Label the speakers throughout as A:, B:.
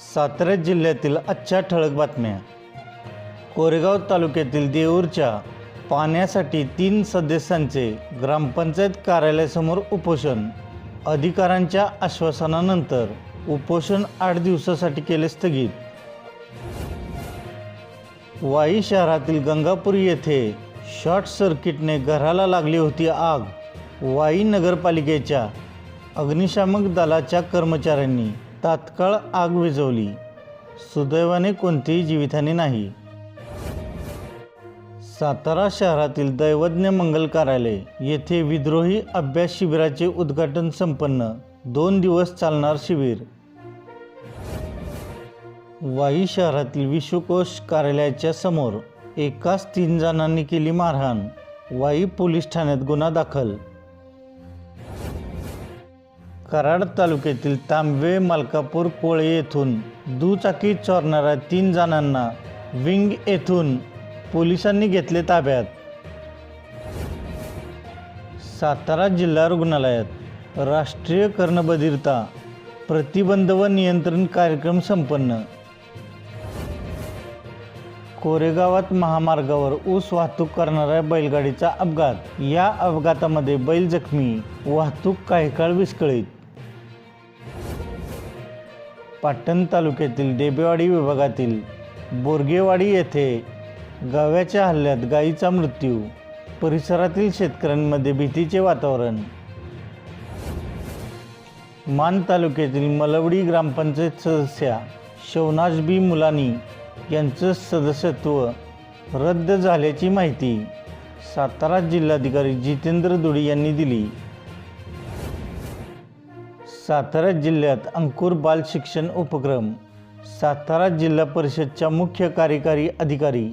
A: सातारा जिल्ह्यातील आजच्या ठळक बातम्या. कोरेगाव तालुक्यातील देऊरच्या पाण्यासाठी तीन सदस्यांचे ग्रामपंचायत कार्यालयासमोर उपोषण. अधिकाऱ्यांच्या आश्वासनानंतर उपोषण आठ दिवसासाठी केले स्थगित. वाई शहरातील गंगापूर येथे शॉर्ट सर्किटने घराला लागली होती आग. वाई नगरपालिकेच्या अग्निशामक दलाच्या कर्मचाऱ्यांनी तात्काळ आग विझवली. सुदैवाने कोणतीही जीवितहानी नाही. सातारा शहरातील दैवज्ञ मंगल कार्यालय येथे विद्रोही अभ्यास शिबिराचे उद्घाटन संपन्न. दोन दिवस चालणार शिबिर. वाई शहरातील विश्वकोश कार्यालयाच्या समोर एकाच तीन जणांनी केली मारहाण. वाई पोलीस ठाण्यात गुन्हा दाखल. कराड तालुक्यातील तांबवे मलकापूर कोळे येथून दुचाकी चोरणाऱ्या तीन जणांना विंग येथून पोलिसांनी घेतले ताब्यात. सातारा जिल्हा रुग्णालयात राष्ट्रीय कर्णबधिरता प्रतिबंध व नियंत्रण कार्यक्रम संपन्न. कोरेगावात महामार्गावर ऊस वाहतूक करणाऱ्या बैलगाडीचा अपघात. या अपघातामध्ये बैल जखमी वाहतूक काही काळ विस्कळीत. पाटण तालुक्यातील डेबेवाडी विभागातील बोरगेवाडी येथे गाव्याच्या हल्ल्यात गायीचा मृत्यू परिसरातील शेतकऱ्यांमध्ये भीतीचे वातावरण. मान तालुक्यातील मलवडी ग्रामपंचायत सदस्या शवनाज बी मुलानी यांचं सदस्यत्व रद्द झाल्याची माहिती सातारा जिल्हाधिकारी जितेंद्र दुडी यांनी दिली. सातारा जिल्ह्यात अंकुर बाल शिक्षण उपक्रम सातारा जिल्हा परिषदच्या मुख्य कार्यकारी अधिकारी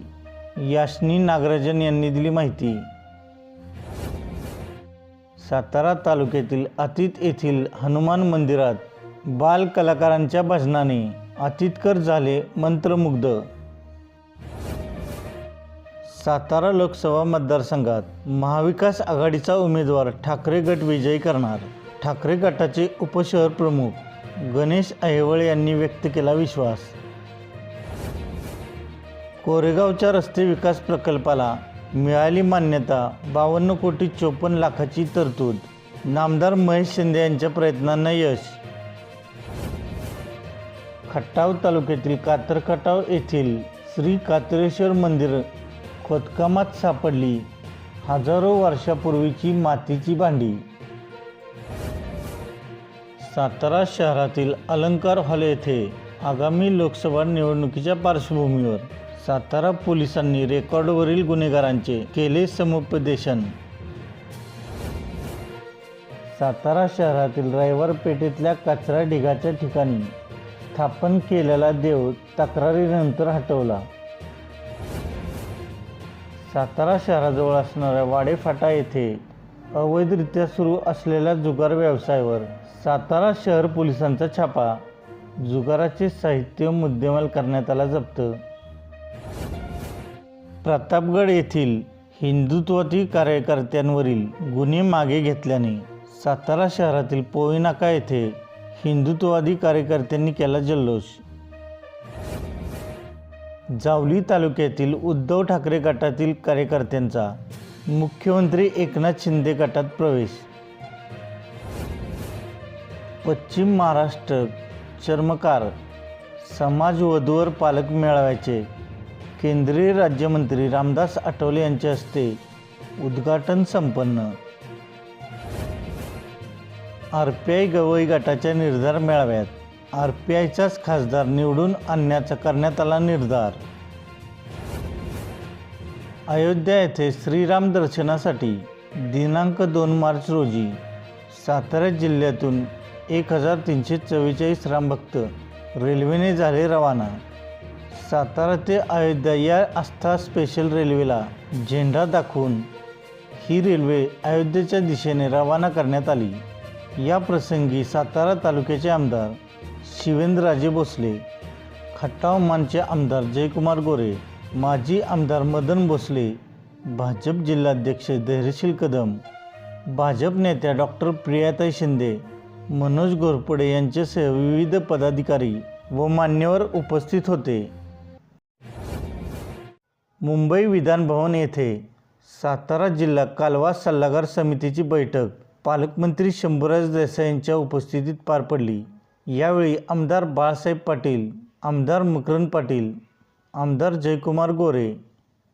A: याशनी नागराजन यांनी दिली माहिती. सातारा तालुक्यातील अतीत येथील हनुमान मंदिरात बाल कलाकारांच्या भजनाने अतितकर झाले मंत्रमुग्ध. सातारा लोकसभा मतदारसंघात महाविकास आघाडीचा उमेदवार ठाकरे गट विजयी करणार. ठाकरे गटाचे उपशहर प्रमुख गणेश अहिवळ यांनी व्यक्त केला विश्वास. कोरेगावच्या रस्ते विकास प्रकल्पाला मिळाली मान्यता बावन्न कोटी चोपन्न लाखाची तरतूद. नामदार महेश शिंदे यांच्या प्रयत्नांना यश. खटाव तालुक्यातील कातरखटाव येथील श्री कात्रेश्वर मंदिर खोदकामात सापडली. हजारो वर्षापूर्वीची मातीची भांडी. सातारा शहरातील अलंकार हॉल येथे आगामी लोकसभा निवडणुकीच्या पार्श्वभूमीवर सातारा पोलिसांनी रेकॉर्डवरील गुन्हेगारांचे केले समुपदेशन. सातारा शहरातील रविवार पेठेतल्या कचरा ढिगाच्या ठिकाणी स्थापन केलेला देव तक्रारीनंतर हटवला. सातारा शहराजवळ असणाऱ्या वाडेफाटा येथे अवैधरित्या सुरू असलेल्या जुगार व्यवसायावर सातारा शहर पोलिसांचा छापा. जुगाराचे साहित्य मुद्देमाल करण्यात आला जप्त. प्रतापगड येथील हिंदुत्ववादी कार्यकर्त्यांवरील गुन्हे मागे घेतल्याने सातारा शहरातील पोईनाका येथे हिंदुत्ववादी कार्यकर्त्यांनी केला जल्लोष. जावली तालुक्यातील उद्धव ठाकरे गटातील कार्यकर्त्यांचा मुख्यमंत्री एकनाथ शिंदे गटात प्रवेश. पश्चिम महाराष्ट्र चर्मकार समाज वधूवर पालक मेळाव्याचे केंद्रीय राज्यमंत्री रामदास आठवले यांच्या हस्ते उद्घाटन संपन्न. आर पी आय गवई गटाच्या निर्धार मेळाव्यात आर पी आयचाच खासदार निवडून आणण्याचा करण्यात आला निर्धार. अयोध्या येथे श्रीराम दर्शनासाठी दिनांक दोन मार्च रोजी सातारा जिल्ह्यातून एक हजार तीनशे चव्वेचाळीस रामभक्त रेल्वेने झाले रवाना. सातारा ते अयोध्या या आस्था स्पेशल रेल्वेला झेंडा दाखवून ही रेल्वे अयोध्येच्या दिशेने रवाना करण्यात आली. या प्रसंगी सातारा तालुक्याचे आमदार शिवेंद्रराजे भोसले खट्टाव मानचे आमदार जयकुमार गोरे माजी आमदार मदन भोसले भाजप जिल्हाध्यक्ष धैर्यशील कदम भाजप नेत्या डॉक्टर प्रियाताई शिंदे मनोज घोरपडे यांच्यासह विविध पदाधिकारी व मान्यवर उपस्थित होते. मुंबई विधानभवन येथे सातारा जिल्हा कालवा सल्लागार समितीची बैठक पालकमंत्री शंभूराज देसाई यांच्या उपस्थितीत पार पडली. यावेळी आमदार बाळासाहेब पाटील आमदार मकरंद पाटील आमदार जयकुमार गोरे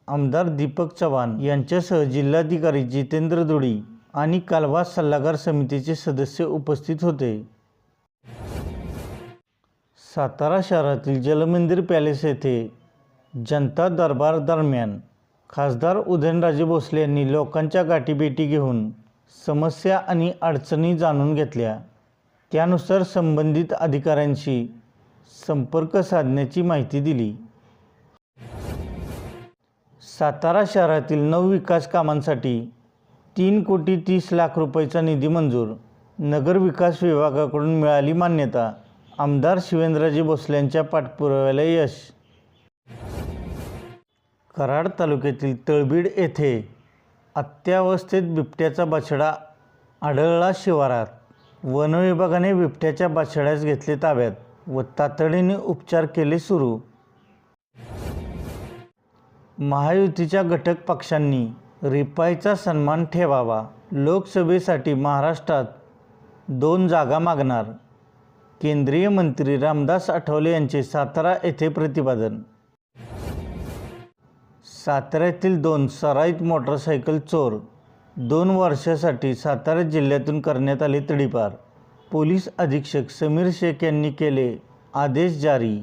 A: आमदार दीपक चव्हाण यांच्यासह जिल्हाधिकारी जितेंद्र दुडी आणि कालवा सल्लागार समितीचे सदस्य उपस्थित होते. सातारा शहरातील जलमंदिर पॅलेस येथे जनता दरबार दरम्यान खासदार उदयनराजे भोसले यांनी लोकांच्या गाठीभेटी घेऊन समस्या आणि अडचणी जाणून घेतल्या. त्यानुसार संबंधित अधिकाऱ्यांशी संपर्क साधण्याची माहिती दिली. सातारा शहरातील नऊ विकास कामांसाठी तीन कोटी तीस लाख रुपयाचा निधी मंजूर. नगर विकास विभागाकडून मिळाली मान्यता. आमदार शिवेंद्रजी भोसल्यांच्या पाठपुराव्याला यश. कराड तालुक्यातील तळबीड येथे अत्यावस्थेत बिबट्याचा बछडा आढळला शिवारात. वनविभागाने बिबट्याच्या बछड्यास घेतले ताब्यात व तातडीने उपचार केले सुरू. महायुतीच्या घटक पक्षांनी रिपाईचा सन्मान ठेवावा. लोकसभेसाठी महाराष्ट्रात दोन जागा मागणार. केंद्रीय मंत्री रामदास आठवले यांचे सातारा येथे प्रतिपादन. साताऱ्यातील दोन सराईत मोटरसायकल चोर. दोन वर्षासाठी सातारा जिल्ह्यातून करण्यात आले तडीपार. पोलीस अधीक्षक समीर शेख यांनी केले आदेश जारी.